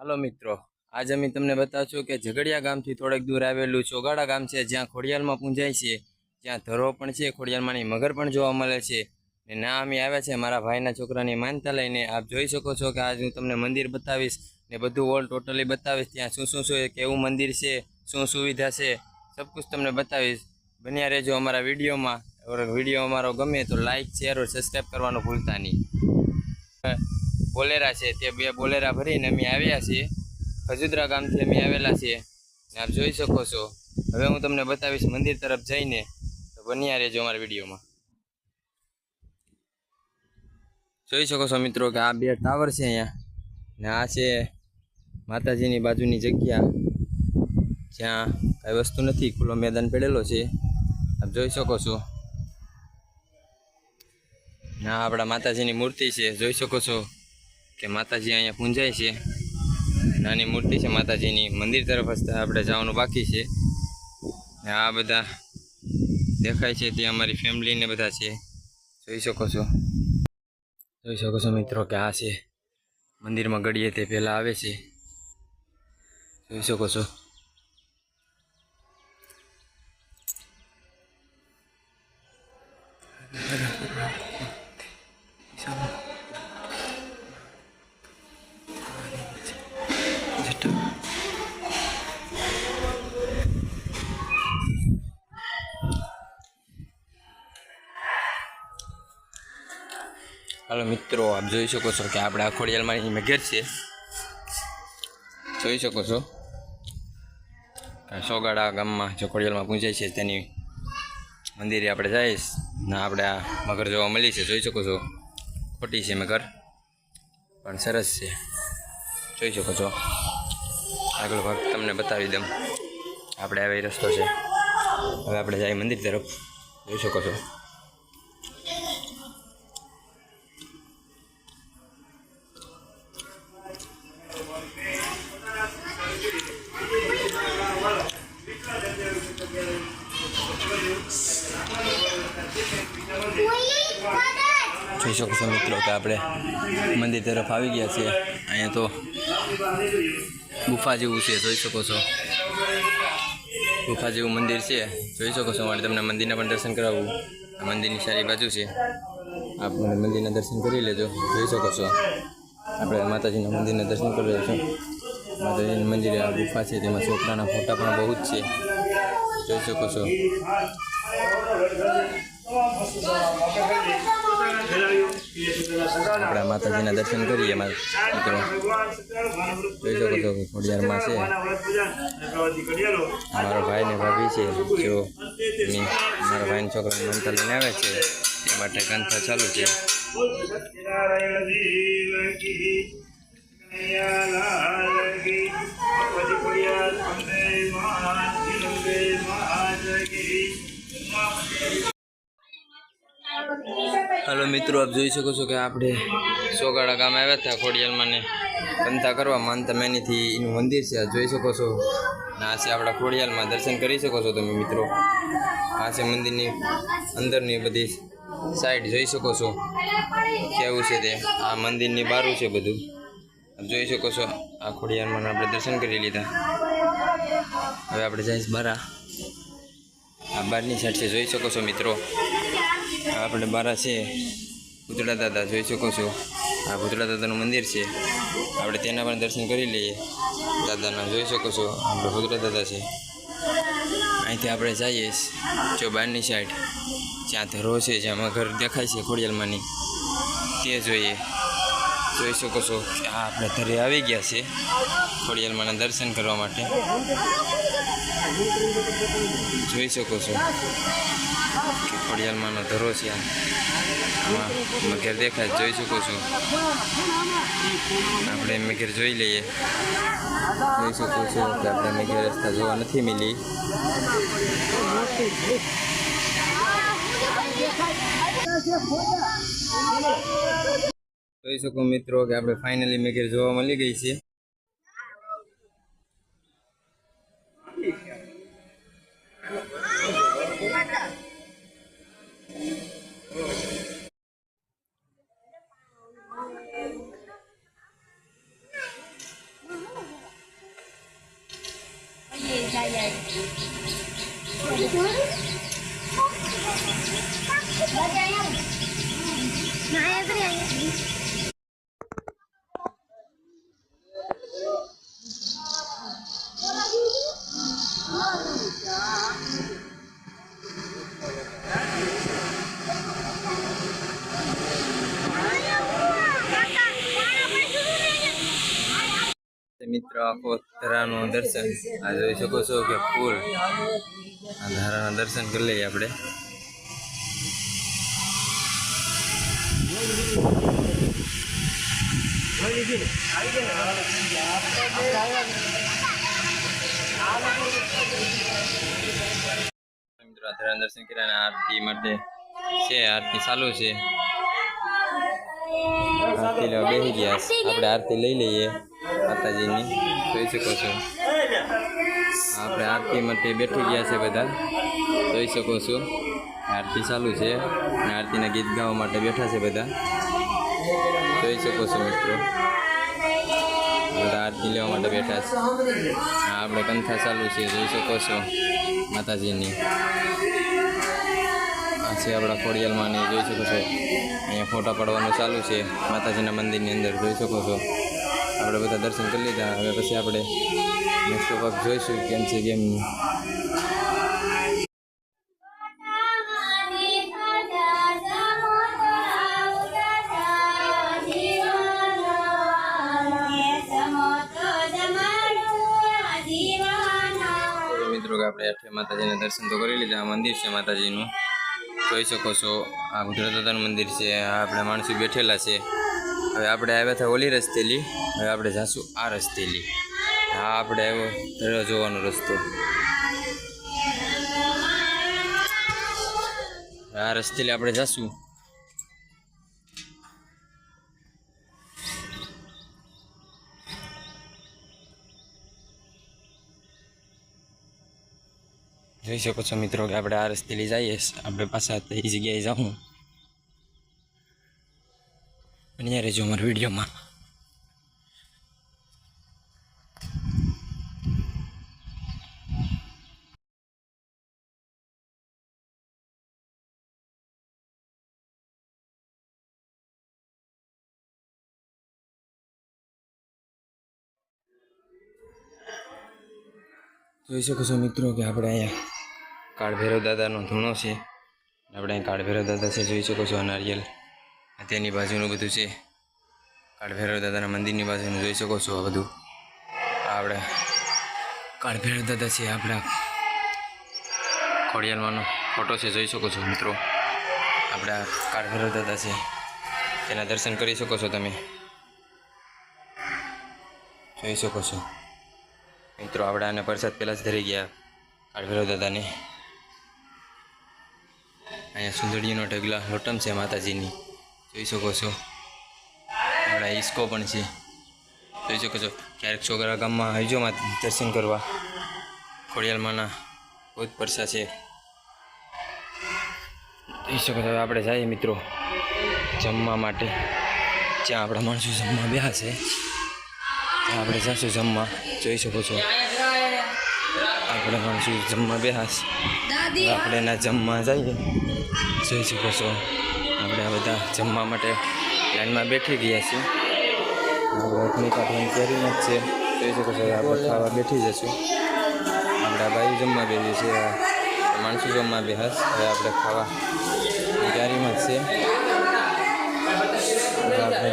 હાલો મિત્રો, આજે અમે તમને બતાવશું કે ઝઘડિયા ગામથી થોડેક દૂર આવેલું ચોગાડા ગામ છે, જ્યાં ખોડિયાલમાં પૂંજાય છે, જ્યાં ધરો પણ છે, ખોડિયાલમાંની મગર પણ જોવા મળે છે. ને ના અમે આવ્યા છે, મારા ભાઈના છોકરાની માનતા લઈને આપ જોઈ શકો છો કે આજ હું તમને મંદિર બતાવીશ ને બધું ઓલ ટોટલી બતાવીશ, ત્યાં શું શું છે, કેવું મંદિર છે, શું સુવિધા છે, સબ કુછ તમને બતાવીશ. બન્યા રહેજો અમારા વિડીયોમાં વીડિયો અમારો ગમે તો લાઇક શેર ઓર સબસ્ક્રાઈબ કરવાનું ભૂલતા નહીં. બોલેરા છે તે બે બોલેરા ભરીને અમે આવ્યા છીએ. ખજુદરા ગામથી અમે આવેલા છીએ. ને આપ જોઈ શકો છો. હવે હું તમને બતાવીશ મંદિર તરફ જઈને. તો બન્યા રહેજો અમારા વિડીયોમાં. જોઈ શકો છો મિત્રો કે આ બે ટાવર છે અહીંયા. ને આ છે માતાજીની બાજુની જગ્યા. જ્યાં કાંઈ વસ્તુ નથી, ખુલ્લો મેદાન પડેલો છે. આપ જોઈ શકો છો. ના આપણા માતાજીની મૂર્તિ છે. જોઈ શકો છો. કે માતાજી અહીંયા પૂંજાય છે. નાની મૂર્તિ છે માતાજીની. મંદિર તરફ જ આપણે જવાનું બાકી છે. આ બધા દેખાય છે તે અમારી ફેમિલીને બધા છે. જોઈ શકો છો. જોઈ શકો છો મિત્રો કે આ છે મંદિરમાં ગળીએ તે પહેલાં આવે છે. જોઈ શકો છો. હાલો મિત્રો, આપ જોઈ શકો છો કે આપણે આ ખોડિયાલમાં મેઘેર છે જોઈ શકો છો. સોગાડા ગામમાં જે ખોડિયાલમાં પૂંજાય છે તેની મંદિરે આપણે જઈશ ને આપણે આ મગર જોવા મળી છે જોઈ શકો છો. ખોટી છે મગર, પણ સરસ છે. જોઈ શકો છો. આગળ ભાગ તમને બતાવી દઉં. આપણે આવે રસ્તો છે. હવે આપણે જાય મંદિર તરફ. જોઈ શકો છો. જોઈ શકો છો મિત્રો કે આપણે મંદિર તરફ આવી ગયા છીએ. અહીંયા તો ગુફા જેવું છે, જોઈ શકો છો. ગુફા જેવું મંદિર છે, જોઈ શકો છો. મારે તમને મંદિરના પણ દર્શન કરાવવું. આ મંદિરની સારી બાજુ છે. આપ મને મંદિરના દર્શન કરી લેજો, જોઈ શકો છો. આપણે માતાજીના મંદિરના દર્શન કરી લેજો માતાજીના મંદિરે આ ગુફા છે, તેમાં છોકરાના ફોટા પણ બહુ જ છે. જોઈ શકો છો. આપણા માતાજીના દર્શન કરીએ મિત્રો. જોઈ શકો છો, ખોડિયારમાં છે. મારો ભાઈ ને ભાભી છે જો મારા ભાઈના છોકરાને મંત્ર લઈને આવે છે, એ માટે કંથા ચાલુ છે. હાલો મિત્રો, આપ જોઈ શકો છો કે આપણે સોગાડા ગામ આવ્યા હતા ખોડિયાલમાં ને પંથા કરવા માનતા મેનીથી એનું મંદિર છે, આ જોઈ શકો છો. આ છે આપણા ખોડિયાલમાં, દર્શન કરી શકો છો તમે મિત્રો. આ છે મંદિરની અંદરની બધી સાઈડ, જોઈ શકો છો. કેવું છે તે? આ મંદિરની બારું છે બધું. આપ જોઈ શકો છો, આ ખોડિયાલમાં આપણે દર્શન કરી લીધા. હવે આપણે જઈશ બારા. આ બારની સાઈડ છે, જોઈ શકો છો મિત્રો. આપણે બારા છે ભૂતળા દાદા, જોઈ શકો છો. આ ભૂતળા દાદાનું મંદિર છે. આપણે તેના પણ દર્શન કરી લઈએ. દાદાના, જોઈ શકો છો. આપણે ભૂતળા દાદા છે. અહીંથી આપણે જઈએ જો બહારની સાઈડ જ્યાં ધરો છે, જ્યાં ઘર દેખાય છે ખોડિયાલમાંની, તે જોઈએ. જોઈ શકો છો કે આ આપણે ઘરે આવી ગયા છે ખોડિયાલમાંના દર્શન કરવા માટે. જોઈ શકો છો કે ફળિયાલમાંનો ધરો છે આમાં મઘેર દેખાય, જોઈ શકો છો. આપણે મઘેર જોઈ લઈએ. જોઈ શકો છો કે આપણે મઘેર રસ્તા જોવા નથી મળી. જોઈ શકો મિત્રો કે આપણે ફાઇનલી મેઘેર જોવા મળી ગઈ છે. Bye, everyone. મિત્ર આખો ધરાનું દર્શન. આ જોઈ શકો છો કે ફૂલ. આ ધારાના દર્શન કરી લઈએ આપણે. દર્શન કર્યા આરતી માટે છે, આરતી ચાલુ છે. આરતી બેસી ગયા. આપણે આરતી લઈ લઈએ. માતાજીની, જોઈ શકો છો. આપણે આરતી માટે બેઠી ગયા છે બધા. જોઈ શકો છો. આરતી ચાલુ છે અને આરતીના ગીત ગાવા માટે બેઠા છે બધા. જોઈ શકો છો મિત્રો. બધા આરતી લેવા માટે બેઠા છે. આપણે કંથા ચાલુ છે. જોઈ શકો છો માતાજીની. આ છે આપણા ખોડિયાલમાં જોઈ શકો છો. અહીંયા ફોટા પાડવાનું ચાલુ છે માતાજીના મંદિરની અંદર. જોઈ શકો છો. આપણે બધા દર્શન કરી લીધા. હવે પછી આપણે નેક્સ્ટ વખત જોઈશું કેમ છે, કેમ આપણે આઠે માતાજીના દર્શન તો કરી લીધા. મંદિર છે માતાજીનું. જોઈ શકો છો, આ ગુજરાત મંદિર છે. આ આપણે માણસો બેઠેલા છે. હવે આપણે આવ્યા હતા ઓલી રસ્તેલી. હવે આપણે જાશું આ રસ્તેલી. હા, આપણે આવ્યો જોવાનો રસ્તો. આ રસ્તેલી આપણે જાશું. જોઈ શકો છો મિત્રો કે આપણે આ રસ્તે લઈ જઈએ આપણે પાછા એ જગ્યાએ જાઉં. બન્યા રહેજો અમારા વિડીયોમાં જોઈ શકો છો મિત્રો કે આપણે અહીંયા કાળભૈરવ દાદાનો ધૂણો છે. આપણે અહીં કાળભૈરવ દાદા છે, જોઈ શકો છો નારિયેલ તેની બાજુનું બધું છે. કાળભૈરવ દાદાના મંદિરની બાજુનું જોઈ શકો છો આ બધું. આપણે કાળભૈરવ દાદા છે, આપણા ખોડિયાલમાંનો ફોટો છે, જોઈ શકો છો મિત્રો. આપણા કાળભૈરવ દાદા છે. તેના દર્શન કરી શકો છો તમે. જોઈ શકો છો. મિત્રો આને પરસાદ પહેલાં જ ધરી ગયા. કાળભેરો દાદાને. અહીંયા સુંદરીનો ઢગલા લોટમ છે માતાજીની. જોઈ શકો છો. આપણા ઈસ્કો પણ છે. જોઈ શકો છો. ક્યારેક છોકરા ગામમાં આવજો દર્શન કરવા. ખોડિયાલમાંના બહુ જ પરસા છે. જોઈ શકો છો, આપણે જઈએ મિત્રો. જમવા માટે. જ્યાં આપણા માણસો જમવા બેહા છે. આપણે જઈશું જમવા. જોઈ શકો છો. આપણે માણસો જમવા બેહાશ આપણે એના જમવા જઈએ. જોઈ શકો છો. આપણે આ બધા જમવા માટે લાઈનમાં બેઠી ગયા છીએ. આપણે અગ્નિ કાઢવાની તૈયારીમાં જ છે. જોઈ શકો છો આપણે ખાવા બેઠી જશું. આપણે આ બાયું જમવા બેસીએ છીએ. માણસો જમવા બેહાશ હવે આપણે ખાવા તૈયારીમાં જ છે હવે આપણે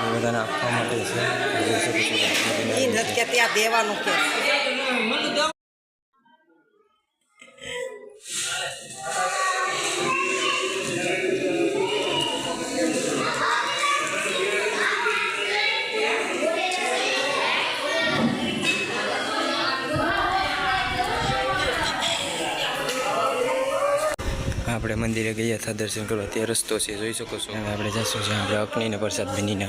એ બધાને આપવા માટે છે. ત્યાં દેવાનું કે? આપણે મંદિરે ગયા હતા દર્શન કરવા, ત્યાં રસ્તો છે, જોઈ શકો છો. આપણે જઈશું જ્યાં આપણે અગ્નિને, પ્રસાદ બનીને.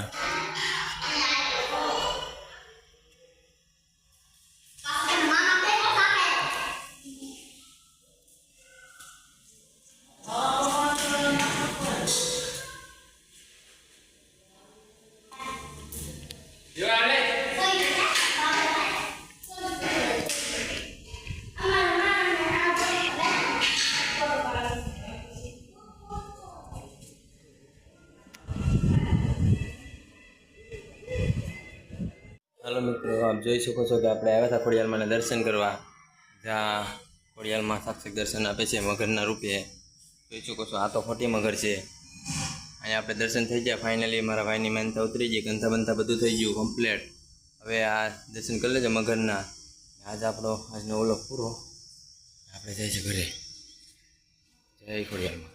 જોઈ શકો છો કે આપણે આવ્યા હતા ખોડિયાલમાંના દર્શન કરવા. જ્યાં ખોડિયાલમાં સાક્ષાત દર્શન આપે છે મગરના રૂપે. જોઈ શકો છો, આ તો ખોટી મગર છે. અહીંયા આપણે દર્શન થઈ ગયા. ફાઇનલી મારા ભાઈની માનતા ઉતરી ગઈ, ગંથા બંથા બધું થઈ ગયું કમ્પ્લેટ હવે આ દર્શન કરી લેજો મગરના. આજ આપણો, આજનો ઓલો પૂરો. આપણે જઈશું ઘરે. જય ખોડિયાલમાં.